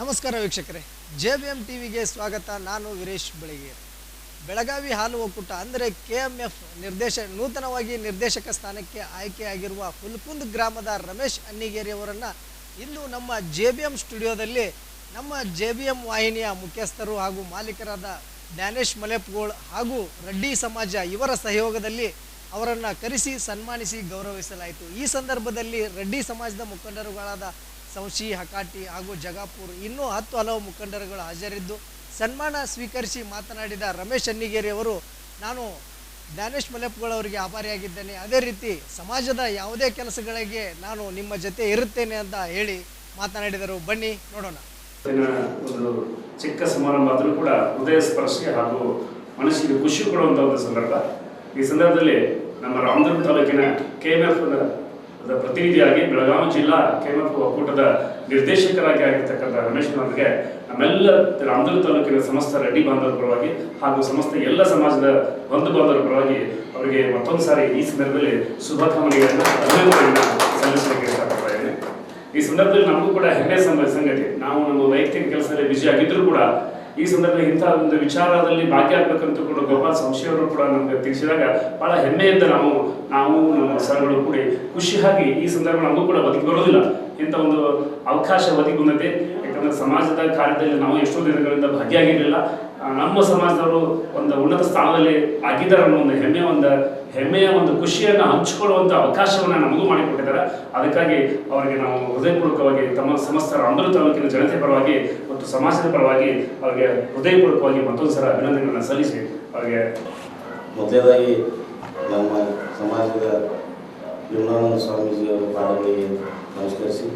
ನಮಸ್ಕಾರ ವೀಕ್ಷಕರೇ. J B M ಟಿವಿಗೆ ಸ್ವಾಗತ. ನಾನು ವೀರೇಶ್ ಬೆಳಗ್ಗೆ ಬೆಳಗಾವಿ ಹಾಲು ಒಕ್ಕೂಟ, ಅಂದರೆ ಕೆ ಎಂ ಎಫ್ ನಿರ್ದೇಶ, ನೂತನವಾಗಿ ನಿರ್ದೇಶಕ ಸ್ಥಾನಕ್ಕೆ ಆಯ್ಕೆಯಾಗಿರುವ ಹುಲ್ಕುಂದ್ ಗ್ರಾಮದ ರಮೇಶ್ ಅನ್ನಿಗೇರಿ ಅವರನ್ನು ಇಂದು ನಮ್ಮ ಜೆ ಬಿ ಎಂ ಸ್ಟುಡಿಯೋದಲ್ಲಿ ನಮ್ಮ ಜೆ ಬಿ ಎಂ ವಾಹಿನಿಯ ಮುಖ್ಯಸ್ಥರು ಹಾಗೂ ಮಾಲೀಕರಾದ ಜ್ಞಾನೇಶ್ ಮಲೆಪ್ಗೋಳ್ ಹಾಗೂ ರೆಡ್ಡಿ ಸಮಾಜ ಇವರ ಸಹಯೋಗದಲ್ಲಿ ಅವರನ್ನು ಕರೆಸಿ ಸನ್ಮಾನಿಸಿ ಗೌರವಿಸಲಾಯಿತು. ಈ ಸಂದರ್ಭದಲ್ಲಿ ರೆಡ್ಡಿ ಸಮಾಜದ ಮುಖಂಡರುಗಳಾದ ಸೌಶಿ, ಹಕಾಟಿ ಹಾಗೂ ಜಗಾಪುರ್ ಇನ್ನೂ ಹತ್ತು ಹಲವು ಮುಖಂಡರುಗಳು ಹಾಜರಿದ್ದು, ಸನ್ಮಾನ ಸ್ವೀಕರಿಸಿ ಮಾತನಾಡಿದ ರಮೇಶ್ ಅನ್ನಿಗೇರಿ ಅವರು, ನಾನು ಜ್ಞಾನೇಶ್ ಮಲೆಪ್ಗಳವರಿಗೆ ಆಭಾರಿಯಾಗಿದ್ದೇನೆ. ಅದೇ ರೀತಿ ಸಮಾಜದ ಯಾವುದೇ ಕೆಲಸಗಳಿಗೆ ನಾನು ನಿಮ್ಮ ಜೊತೆ ಇರುತ್ತೇನೆ ಅಂತ ಹೇಳಿ ಮಾತನಾಡಿದರು. ಬನ್ನಿ, ನೋಡೋಣ. ಒಂದು ಚಿಕ್ಕ ಸಮಾರಂಭ ಆದರೂ ಕೂಡ ಹೃದಯ ಸ್ಪರ್ಶಿ ಹಾಗೂ ಮನಸ್ಸಿಗೆ ಖುಷಿ ಕೊಡುವಂತಹ ಸಂದರ್ಭ. ಈ ಸಂದರ್ಭದಲ್ಲಿ ನಮ್ಮ ರಾಮದುರ್ಗ ತಾಲೂಕಿನ ಕೆ ಪ್ರತಿನಿಧಿಯಾಗಿ ಬೆಳಗಾವಿ ಜಿಲ್ಲಾ ಕೆ ಎಂ ಎಫ್ ಒಕ್ಕೂಟದ ನಿರ್ದೇಶಕರಾಗಿ ಆಗಿರ್ತಕ್ಕಂಥ ರಮೇಶ್ನವರಿಗೆ ನಮ್ಮೆಲ್ಲ ರಾಮದುರ್ಗ ತಾಲೂಕಿನ ಸಮಸ್ತ ರೆಡ್ಡಿ ಬಾಂಧವರ ಪರವಾಗಿ ಹಾಗೂ ಸಮಸ್ತ ಎಲ್ಲ ಸಮಾಜದ ಬಂಧು ಬಾಂಧವರ ಪರವಾಗಿ ಅವರಿಗೆ ಮತ್ತೊಂದು ಸಾರಿ ಈ ಸಂದರ್ಭದಲ್ಲಿ ಶುಭಕಾಮನೆಗಳನ್ನು ಅಭಿನಂದನೆಯನ್ನು ಸಲ್ಲಿಸಲಿಕ್ಕೆ ಇಷ್ಟಪಡ್ತಾಯಿದ್ದೇನೆ ಈ ಸಂದರ್ಭದಲ್ಲಿ ನಮಗೂ ಕೂಡ ಹೆಮ್ಮೆ ಸಂಗ ಸಂಗತಿ. ನಾವು ನಮ್ಮ ವೈಯಕ್ತಿಕ ಕೆಲಸದಲ್ಲಿ ಬಿಜಿ ಆಗಿದ್ರೂ ಕೂಡ ಈ ಸಂದರ್ಭದಲ್ಲಿ ಇಂಥ ಒಂದು ವಿಚಾರದಲ್ಲಿ ಭಾಗಿಯಾಗಬೇಕಂತ ಕೂಡ ಗೋಪಾಲ್ ಸಂಶಯವನ್ನು ಕೂಡ ನಮಗೆ ತಿಳಿಸಿದಾಗ ಬಹಳ ಹೆಮ್ಮೆಯಿಂದ ನಾವು ನಾವು ನಮ್ಮ ಸರ್ಗಳು ಕೂಡ ಖುಷಿಯಾಗಿ ಈ ಸಂದರ್ಭ ನಮಗೂ ಕೂಡ ಬದುಕಿ ಬರೋದಿಲ್ಲ ಇಂಥ ಒಂದು ಅವಕಾಶ ಒದಗಿ ಬಂದತೆ ಯಾಕಂದ್ರೆ ಸಮಾಜದ ಕಾರ್ಯದಲ್ಲಿ ನಾವು ಎಷ್ಟೋ ದಿನಗಳಿಂದ ಭಾಗಿಯಾಗಿರಲಿಲ್ಲ. ನಮ್ಮ ಸಮಾಜದವರು ಒಂದು ಉನ್ನತ ಸ್ಥಾನದಲ್ಲಿ ಆಗಿದ್ದಾರೆ ಅನ್ನೋ ಒಂದು ಹೆಮ್ಮೆ ಒಂದು, ಹೆಮ್ಮೆಯ ಒಂದು ಖುಷಿಯನ್ನು ಹಂಚಿಕೊಳ್ಳುವಂಥ ಅವಕಾಶವನ್ನು ನಮಗೂ ಮಾಡಿಕೊಟ್ಟಿದ್ದಾರೆ. ಅದಕ್ಕಾಗಿ ಅವರಿಗೆ ನಾವು ಹೃದಯಪೂರ್ವಕವಾಗಿ ತಮ್ಮ ಸಮಸ್ತ ಅಮೃತ ತಾಲೂಕಿನ ಜನತೆ ಪರವಾಗಿ ಮತ್ತು ಸಮಾಜದ ಪರವಾಗಿ ಅವರಿಗೆ ಹೃದಯಪೂರ್ವಕವಾಗಿ ಮತ್ತೊಂದು ಸಲ ಅಭಿನಂದನೆಗಳನ್ನು ಸಲ್ಲಿಸಿ ಅವರಿಗೆ ಮೊದಲನೇದಾಗಿ ನಮ್ಮ ಸಮಾಜದ ವಿಮಲಾನಂದ ಸ್ವಾಮೀಜಿಯವರ ಪಾದಗಳಿಗೆ ನಮಸ್ಕರಿಸಿ,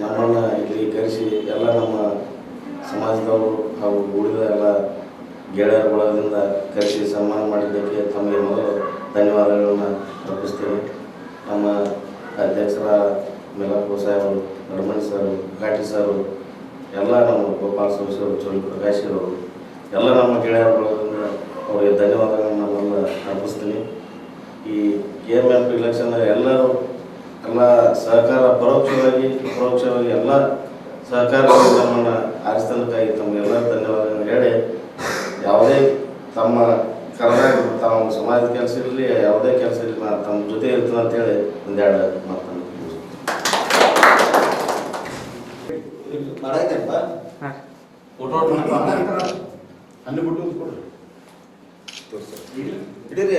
ನಮ್ಮನ್ನು ಇಲ್ಲಿ ಕರೆಸಿ ಎಲ್ಲ ನಮ್ಮ ಸಮಾಜದವರು ಹಾಗೂ ಉಳಿದ ಎಲ್ಲ ಗೆಳೆಯರ ಬಳಗದಿಂದ ಕರೆಸಿ ಸನ್ಮಾನ ಮಾಡಿದ್ದಕ್ಕೆ ತಮಗೆ ಮೊದಲು ಧನ್ಯವಾದಗಳನ್ನು ಅರ್ಪಿಸ್ತೇವೆ ನಮ್ಮ ಅಧ್ಯಕ್ಷರ ಮೇಲಪ್ಪ ಸಾಹೇಬರು ನಡಮಣಿ ಸರ್ ಕಾಟಿ ಸರ್ ಎಲ್ಲ ನಮ್ಮ ಗೋಪಾಲ ಸೋಸಿ ಅವರು ಚೋಳಿ ಪ್ರಕಾಶ್ ಅವರು ಎಲ್ಲ ನಮ್ಮ ಗೆಳೆಯರ ಬಳಗದಿಂದ ಅವರಿಗೆ ಧನ್ಯವಾದಗಳನ್ನು ನಾವೆಲ್ಲ ಅರ್ಪಿಸ್ತೀನಿ. ಈ ಕೆ ಎಂ ಎಫ್ ಇಲೆಕ್ಷನ್ ಎಲ್ಲರೂ ಎಲ್ಲ ಸಹಕಾರ ಪರೋಕ್ಷವಾಗಿ ಪರೋಕ್ಷವಾಗಿ ಎಲ್ಲ ಸಹಕಾರ ನಮ್ಮನ್ನು ಆರಿಸ್ತನಕ್ಕಾಗಿ ತಮ್ಮೆಲ್ಲ ಧನ್ಯವಾದಗಳನ್ನು ಹೇಳಿ ಯಾವುದೇ ತಮ್ಮ ಕರ್ನಾಟಕ ತಾವು ಸಮಾಜದ ಕೆಲಸ ಇರಲಿ ಯಾವುದೇ ಕೆಲಸ ಇರಲಿ ನಾನು ತಮ್ಮ ಜೊತೆ ಇರ್ತೀನಿ ಅಂತೇಳಿ ಒಂದೆರಡು ಮಾತನ್ನು ಮಾಡಾಯ್ತಪ್ಪ ಫೋಟೋ ಹಣ್ಣು ಬಿಟ್ಟು ಕೊಡ್ರಿ ಹಿಡೀರಿ